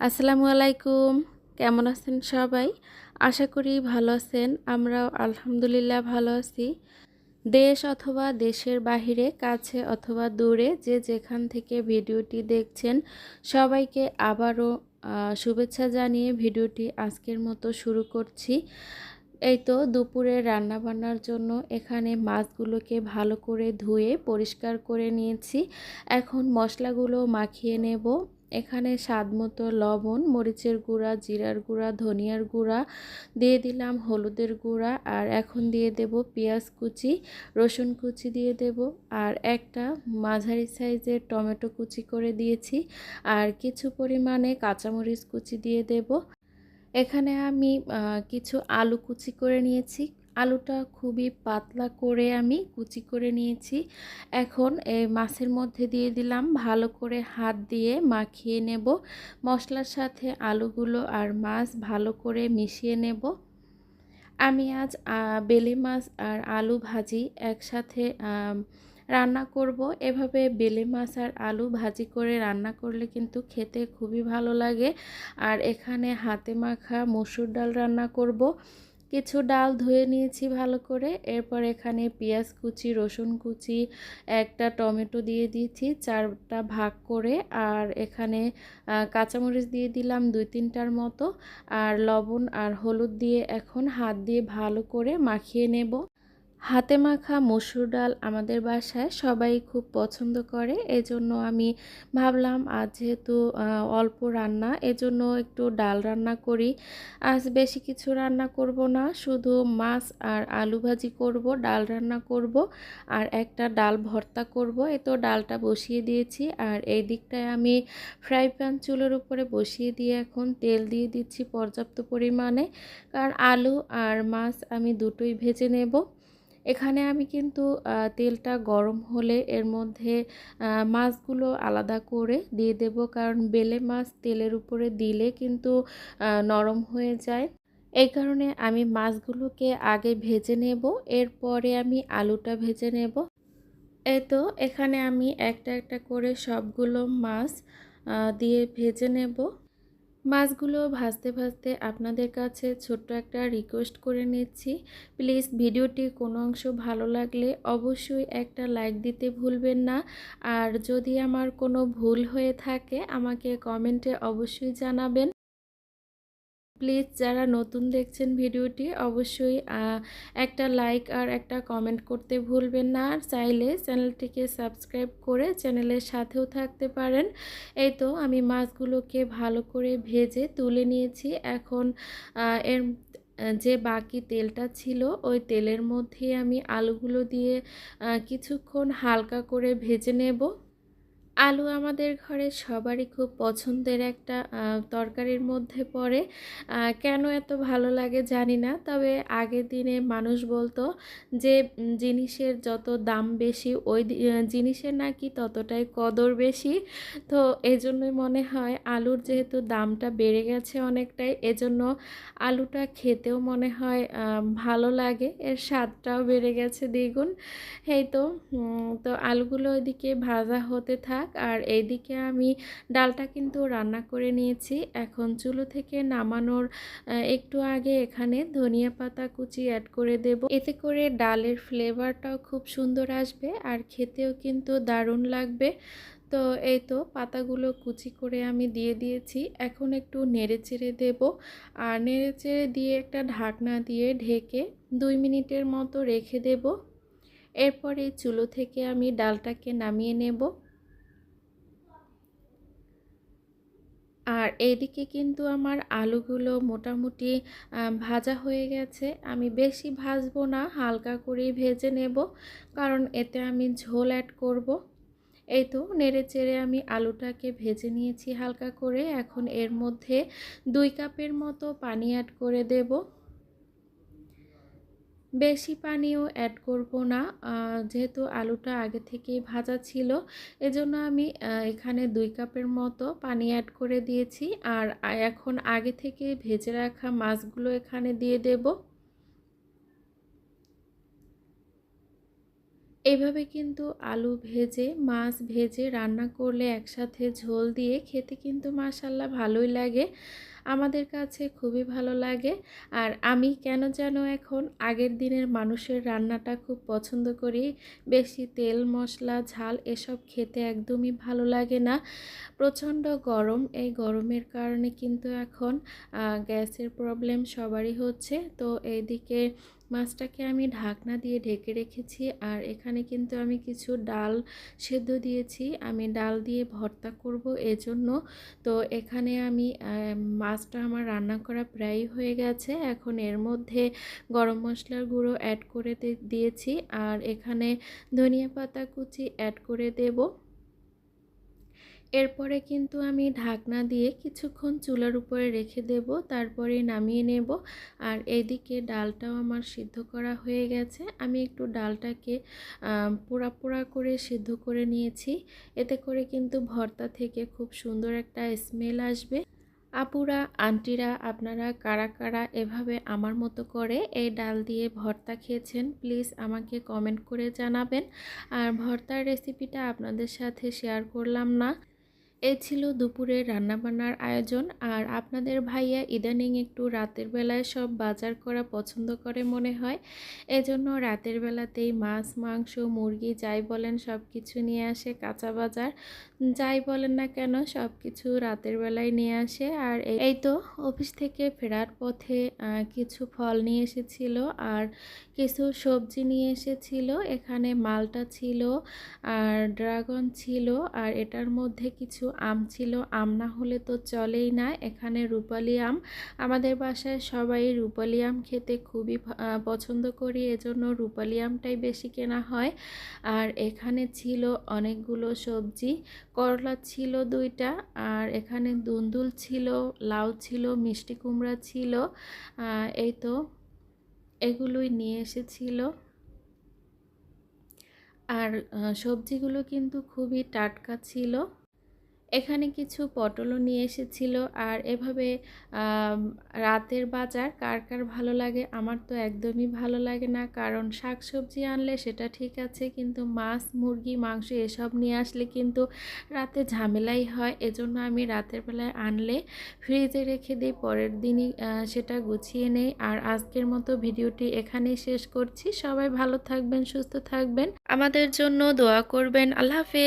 আসসালামু আলাইকুম। কেমন আছেন সবাই? আশা করি ভালো আছেন। আমরাও আলহামদুলিল্লাহ ভালো আছি। দেশ অথবা দেশের বাহিরে, কাছে অথবা দূরে যে যেখান থেকে ভিডিওটি দেখছেন, সবাইকে আবারও শুভেচ্ছা জানিয়ে ভিডিওটি আজকের মতো শুরু করছি। এই তো দুপুরে রান্না বান্নার জন্য এখানে মাছগুলোকে ভালো করে ধুয়ে পরিষ্কার করে নিয়েছি। এখন মশলাগুলো মাখিয়ে নেব। এখানে স্বাদ মতো লবণ, মরিচের গুঁড়া, জিরার গুঁড়া, ধনিয়ার গুঁড়া, দিয়ে দিলাম হলুদের গুঁড়া, আর এখন দিয়ে দেব পেঁয়াজ কুচি, রসুন কুচি দিয়ে দেব, আর একটা মাঝারি সাইজের টমেটো কুচি করে দিয়েছি, আর কিছু পরিমাণে কাঁচামরিচ কুচি দিয়ে দেব। এখানে আমি কিছু আলু কুচি করে নিয়েছি। আলুটা খুবই পাতলা করে আমি কুচি করে নিয়েছি। এখন এই মাছের মধ্যে দিয়ে দিলাম, ভালো করে হাত দিয়ে মাখিয়ে নেব। মশলার সাথে আলুগুলো আর মাছ ভালো করে মিশিয়ে নেব। আমি আজ বেলে মাছ আর আলু ভাজি একসাথে রান্না করব। এভাবে বেলে মাছ আর আলু ভাজি করে রান্না করলে কিন্তু খেতে খুবই ভালো লাগে। আর এখানে হাতে মাখা মসুর ডাল রান্না করব। কিছু ডাল ধুয়ে নিয়েছি ভালো করে। এরপর এখানে পেঁয়াজ কুচি, রসুন কুচি, একটা টমেটো দিয়ে দিয়েছি, চারটা ভাগ করে। আর এখানে কাঁচামরিচ দিয়ে দিলাম দুই তিনটার মতো। আর লবণ আর হলুদ দিয়ে এখন হাত দিয়ে ভালো করে মাখিয়ে নেব। হাতে মাখা মসুর ডাল আমাদের বাসায় সবাই খুব পছন্দ করে। এজন্য আমি ভাবলাম, আজ যেহেতু অল্প রান্না, এজন্য একটু ডাল রান্না করি। আজ বেশি কিছু রান্না করব না, শুধু মাছ আর আলু ভাজি করব, ডাল রান্না করব, আর একটা ডাল ভর্তা করব। এ তো ডালটা বসিয়ে দিয়েছি, আর এই দিকটায় আমি ফ্রাই প্যান চুলের উপরে বসিয়ে দিয়ে এখন তেল দিয়ে দিচ্ছি পর্যাপ্ত পরিমাণে। কারণ আলু আর মাছ আমি দুটোই ভেজে নেব। এখানে আমি কিন্তু তেলটা গরম হলে এর মধ্যে মাছগুলো আলাদা করে দিয়ে দেব। কারণ বেলে মাছ তেলের উপরে দিলে কিন্তু নরম হয়ে যায়। এই কারণে আমি মাছগুলোকে আগে ভেজে নেব, এরপরে আমি আলুটা ভেজে নেব। এই তো, এখানে আমি একটা একটা করে সবগুলো মাছ দিয়ে ভেজে নেব। মাছগুলো ভাজতে ভাজতে আপনাদের কাছে ছোট্ট একটা রিকোয়েস্ট করে নিচ্ছি। প্লিজ ভিডিওটি কোনো অংশ ভালো লাগলে অবশ্যই একটা লাইক দিতে ভুলবেন না। আর যদি আমার কোনো ভুল হয়ে থাকে, আমাকে কমেন্টে অবশ্যই জানাবেন। প্লিজ যারা নতুন দেখছেন ভিডিওটি, অবশ্যই একটা লাইক আর একটা কমেন্ট করতে ভুলবেন না। আর চাইলে চ্যানেলটিকে সাবস্ক্রাইব করে চ্যানেলের সাথেও থাকতে পারেন। এই তো আমি মাছগুলোকে ভালো করে ভেজে তুলে নিয়েছি। এখন এর যে বাকি তেলটা ছিল, ওই তেলের মধ্যে আমি আলুগুলো দিয়ে কিছুক্ষণ হালকা করে ভেজে নেব। আলু আমাদের ঘরে সবারই খুব পছন্দের একটা তরকারির মধ্যে পড়ে। কেন এত ভালো লাগে জানি না, তবে আগের দিনে মানুষ বলতো যে জিনিসের যত দাম বেশি, ওই জিনিসের নাকি ততটাই কদর বেশি। তো এজন্যই মনে হয় আলুর যেহেতু দামটা বেড়ে গেছে অনেকটাই, এজন্য আলুটা খেতেও মনে হয় ভালো লাগে। এর স্বাদটাও বেড়ে গেছে দ্বিগুণ। এই তো তো আলুগুলো ওইদিকে ভাজা হতে থাক। থাক। আর এইদিকে আমি ডালটা কিন্তু রান্না করে নিয়েছি। এখন চুলো থেকে নামানোর একটু আগে এখানে ধনিয়া পাতা কুচি অ্যাড করে দেব। এতে করে ডালের ফ্লেভারটাও খুব সুন্দর আসবে আর খেতেও কিন্তু দারুণ লাগবে। তো এই তো পাতাগুলো কুচি করে আমি দিয়ে দিয়েছি। এখন একটু নেড়ে চেড়ে দেব। আর নেড়ে চেড়ে দিয়ে একটা ঢাকনা দিয়ে ঢেকে দুই মিনিটের মতো রেখে দেব। এরপরে চুলো থেকে আমি ডালটাকে নামিয়ে নেব। আর এদিকে কিন্তু আমার আলুগুলো মোটামুটি ভাজা হয়ে গেছে। আমি বেশি ভাজবো না, হালকা করেই ভেজে নেব, কারণ এতে আমি ঝোল অ্যাড করব। এই তো নেড়ে চেড়ে আমি আলুটাকে ভেজে নিয়েছি হালকা করে। এখন এর মধ্যে দুই কাপের মতো পানি অ্যাড করে দেবো। বেশি পানিও অ্যাড করব না। যেহেতু আলুটা আগে থেকেই ভাজা ছিল, এজন্য আমি এখানে দুই কাপের মতো পানি অ্যাড করে দিয়েছি। আর এখন আগে থেকে ভেজে রাখা মাছগুলো এখানে দিয়ে দেব। এইভাবে কিন্তু আলু ভেজে, মাছ ভেজে রান্না করলে একসাথে ঝোল দিয়ে খেতে কিন্তু মাসাল্লাহ ভালোই লাগে। আমাদের কাছে খুবই ভালো লাগে। আর আমি কেন যেন এখন আগের দিনের মানুষের রান্নাটা খুব পছন্দ করি। বেশি তেল, মশলা, ঝাল এসব খেতে একদমই ভালো লাগে না। প্রচণ্ড গরম, এই গরমের কারণে কিন্তু এখন গ্যাসের প্রবলেম সবারই হচ্ছে। তো এইদিকে মাছটাকে আমি ঢাকনা দিয়ে ঢেকে রেখেছি আর এখানে কিন্তু আমি কিছু ডাল সেদ্ধ দিয়েছি। আমি ডাল দিয়ে ভর্তা করব এজন্য। তো এখানে আমি মাছটা আমার রান্না করা প্রায় হয়ে গেছে। এখন এর মধ্যে গরম মশলার গুঁড়ো অ্যাড করে দিয়েছি। আর এখানে ধনিয়া পাতা কুচি অ্যাড করে দেবো। এরপরে কিন্তু আমি ঢাকনা দিয়ে কিছুক্ষণ চুলার উপরে রেখে দেব, তারপরে নামিয়ে নেব। আর এদিকে ডালটাও আমার সিদ্ধ করা হয়ে গেছে। আমি একটু ডালটাকে পোড়া পোড়া করে সিদ্ধ করে নিয়েছি। এতে করে কিন্তু ভর্তা থেকে খুব সুন্দর একটা স্মেল আসবে। আপুরা, আন্টিরা, আপনারা কারা কারা এভাবে আমার মতো করে এই ডাল দিয়ে ভর্তা খেয়েছেন, প্লিজ আমাকে কমেন্ট করে জানাবেন। আর ভর্তার রেসিপিটা আপনাদের সাথে শেয়ার করলাম না। এ ছিল দুপুরের রান্নাবান্নার আয়োজন। আর আপনাদের ভাইয়া ইদানিং একটু রাতের বেলায় সব বাজার করা পছন্দ করে মনে হয়। এজন্য রাতের বেলাতেই মাছ, মাংস, মুরগি, যাই বলেন সব কিছু নিয়ে আসে কাঁচা বাজার। যাই বলেন না কেন সব কিছু রাতের বেলায় নিয়ে আসে। আর এই তো অফিস থেকে ফেরার পথে কিছু ফল নিয়ে এসেছিল আর কিছু সবজি নিয়ে এসেছিল। এখানে মালটা ছিল, আর ড্রাগন ছিল, আর এটার মধ্যে কিছু আম ছিল, আম না হলে তো চলেই না। এখানে রূপালি আম। আমাদের বাসায় সবাই রূপালি আম খেতে খুবই পছন্দ করি, এজন্য রূপালি আমটাই বেশি কেনা হয়। আর এখানে ছিল অনেকগুলো সবজি, করলা ছিল দুইটা, আর এখানে দুন্দুল ছিল, লাউ ছিল, মিষ্টি কুমড়া ছিল এই তো এগুলোই নিয়ে এসেছিল। আর সবজিগুলো কিন্তু খুবই টাটকা ছিল। এখানে কিছু পটলও নিয়ে এসেছিল আর এভাবে রাতের বাজার কার কার ভালো লাগে আমার তো একদমই ভালো লাগে না। কারণ শাক সবজি আনলে সেটা ঠিক আছে কিন্তু মাছ, মুরগি, মাংস এসব নিয়ে আসলে কিন্তু রাতে ঝামেলাই হয়। এজন্য আমি রাতের বেলায় আনলে ফ্রিজে রেখে দিই, পরের দিনই সেটা গুছিয়ে নেই। আর আজকের মতো ভিডিওটি এখানেই শেষ করছি। সবাই ভালো থাকবেন, সুস্থ থাকবেন। আমাদের জন্য দোয়া করবেন। আল্লাহ হাফেজ।